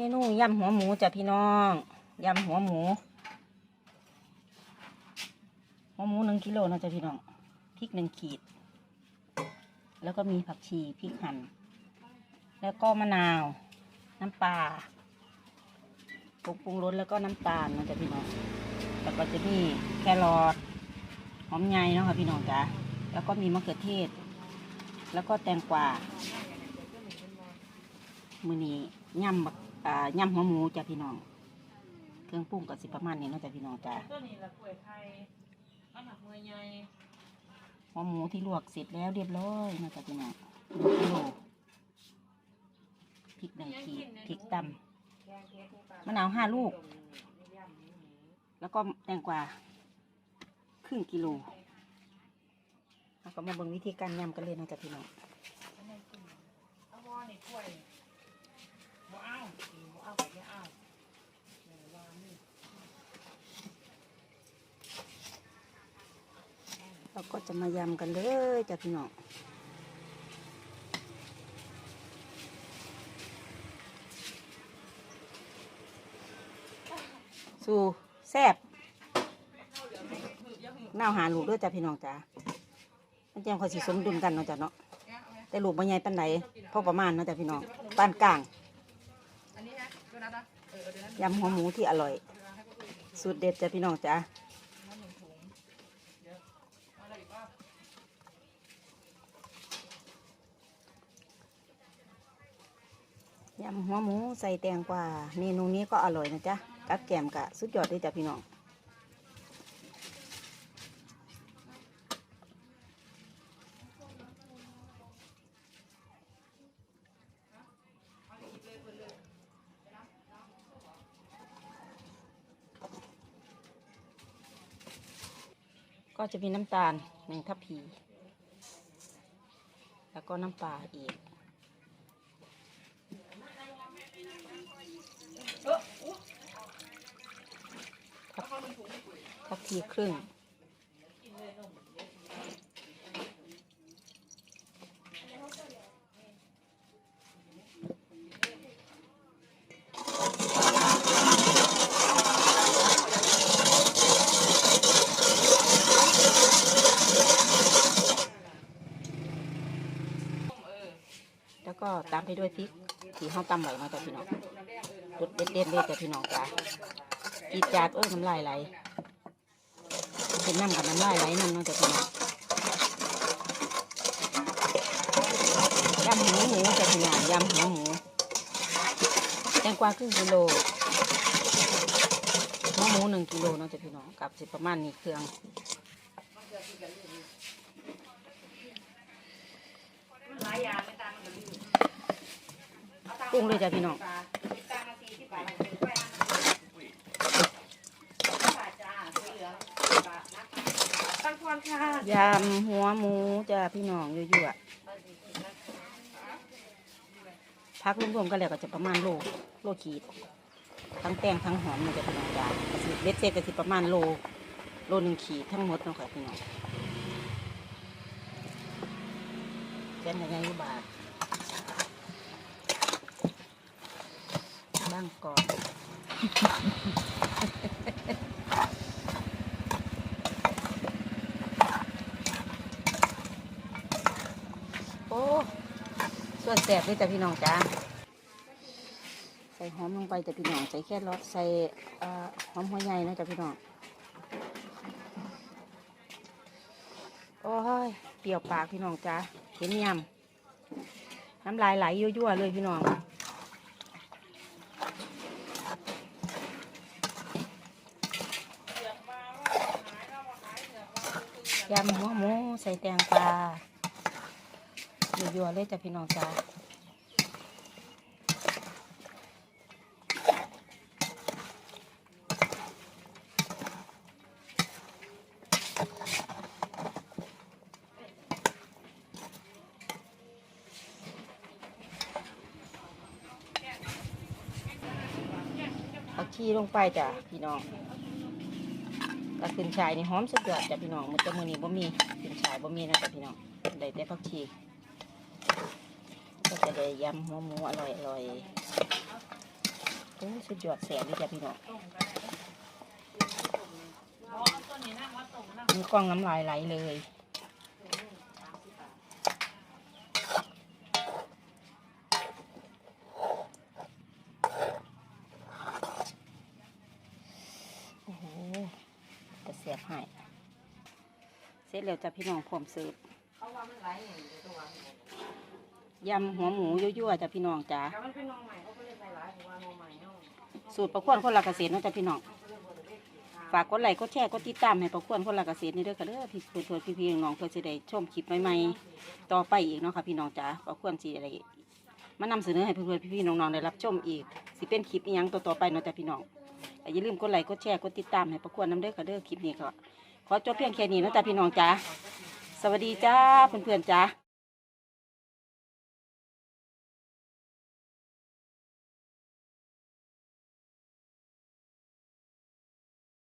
เมนูยำหัวหมูจ้ะพี่น้องยำหัวหมู หัวหมูหนึ่งกิโลนะจ๊ะพี่น้องพริกหนึ่งขีด แล้วก็มีผักชีพริกหั่นแล้วก็มะนาว น้ำปลาปรุงปรุงรสแล้วก็น้ำตาลนะจ๊ะพี่น้องแล้วก็จะมีแครอทหอมใหญ่เนาะค่ะพี่น้องจ้ะแล้วก็มีมะเขือเทศ แล้วก็แตงกวามือนี้ยำบัก อ่ายำหัวหมูจ้ะพี่น้อง เครื่องปรุงก็สิประมาณนี้เนาะจ้ะพี่น้องจ้ะตัวนี้ละกล้วยไข่มันหักมือใหญ่หัวหมูที่ลวกเสร็จแล้วเรียบร้อยเนาะจ้ะพี่น้องหนึ่งกิโลพริกหนึ่งขีดพริกตำมะนาวห้าลูก แล้วก็แตงกวาครึ่งกิโลเราก็มาเบิ่งวิธีการยำกันเลยนาะจ้ะพี่น้อง บ่เอาบ่เอาบ่เอาเออวานี่เราก็จะมายำกันเลยจ้ะพี่น้องสู่แซ่บน่าวหาลูกด้วยจ้ะพี่น้องจ้ะมันแจ้งคอยสิสมดุลกันเนาะจ้ะเนาะแต่ลูกบ่ใหญ่ปานไหนพอประมาณเนาะจ้ะพี่น้องปานกลาง ยำหัวหมูที่อร่อย สูตรเด็ดจ้ะพี่น้องจ้ะยวเอายำหัวหมูใส่แตงกวาเมนูนี้ก็อร่อยนะจ๊ะกับแกมกะสุดยอดเลยจ้ะพี่น้อง ก็จะมีน้ำตาลหนึ่งทัพพี แล้วก็น้ำปลาอีกทัพพีครึ่ง แล้วก็ตามไปด้วยพริกที่ห้องตำไว้มาจากพี่น้องรสเด็ดๆเลยจากพี่น้องจ้าจีจาดโอ้ยน้ำลายไหลเป็นน้ำกับน้ำลายไหลน้ำน้องจากพี่น้องยำหัวหมูจากพี่น้องยำหัวหมูแตงกวาครึ่งกิโลหัวหมูหนึ่งกิโลน้องจากพี่น้องกับสิประมาณนี้เครื่อง มันหลายอย่างไม่ตามมันก็ลืม ปรุงเลยจ้ะพี่น้องตามมาสี่ที่บาทเป็นไปบาทจ้าสีเหลืองบาทนะตั้งพรค่ะยำหัวหมูจ้ะพี่น้องยั่วๆพักรวมๆกันแล้วก็จะประมาณโลโลขีดทั้งแป้งทั้งหอมมันจะพี่น้องจ้ะก็สิเบ็ดเสร็จก็สิประมาณโล โลหนึ่งขีดทั้งหมดเนาะค่ะพี่น้องแค่ไหนยี่บาท บ้งก่อนโอ้ส่วนแสบด้วยจ้ะพี่น้องจ้าใส่หอมลงไปจ้ะพี่น้อง ใส่แค่รสใส่หอมหัวใหญ่นะจ้ะพี่น้อง โอ้ย เปรี้ยวปากพี่น้องจ้าเห็นยำน้ำลายไหลยั่วๆเลยพี่น้อง ยำหัวหมูใส่แตงปลายั่วๆเลยจ้ะพี่น้องจ้าเอาขี้ลงไปจ้ะพี่น้อง กระขึ้นชายนี่หอมสุดยอดจ้ะพี่น้องมันจะมือนี้บ่มีขึ้นชายบ่มีนะจ้ะพี่น้องได้แต่ผักชีก็จะได้ยำหัวหมูอร่อยอร่อยโอ้สุดยอดแสบเลยจ้ะพี่น้องมือาต้นนี้นะว่าต้มนะมีกล้องน้ำลายไหลเลย โอ้โหจะเสียบให้เสร็จแล้วจ้ะพี่น้องพร้อมเสิร์ฟเขาว่ามันไหลอย่างนี้ตัวยำหัวหมูยั่วๆจ้ะพี่น้องจ้าแต่มันเป็นน้องใหม่เขาก็เล่นหลายๆเพราะว่าน้องใหม่เนาะสูตรประควนคนละเกษตรเนาะจ้ะพี่น้องฝากกดไลค์กดแชร์กดติดตามให้ประควนคนละเกษตรนี่เด้อค่ะเด้อพี่เพื่อนๆพี่ๆน้องๆเพื่อจะได้ชมคลิปใหม่ๆต่อไปอีกเนาะค่ะพี่น้องจ้าประควรสิอะไรมานำเสนอให้เพื่อนๆพี่ๆน้องๆได้รับชมอีกสิเป็นคลิปอีหยังต่อๆไปเนาะจ้ะพี่น้องแต่ อย่าลืมกดไลค์กดแชร์กดติดตามให้ประควรนำเด้อค่ะเด้อคลิปนี้ก็ขอจบเพียงแค่นี้นะจ๊ะพี่น้องจ้าสวัสดีจ้าเพื่อนๆจ้า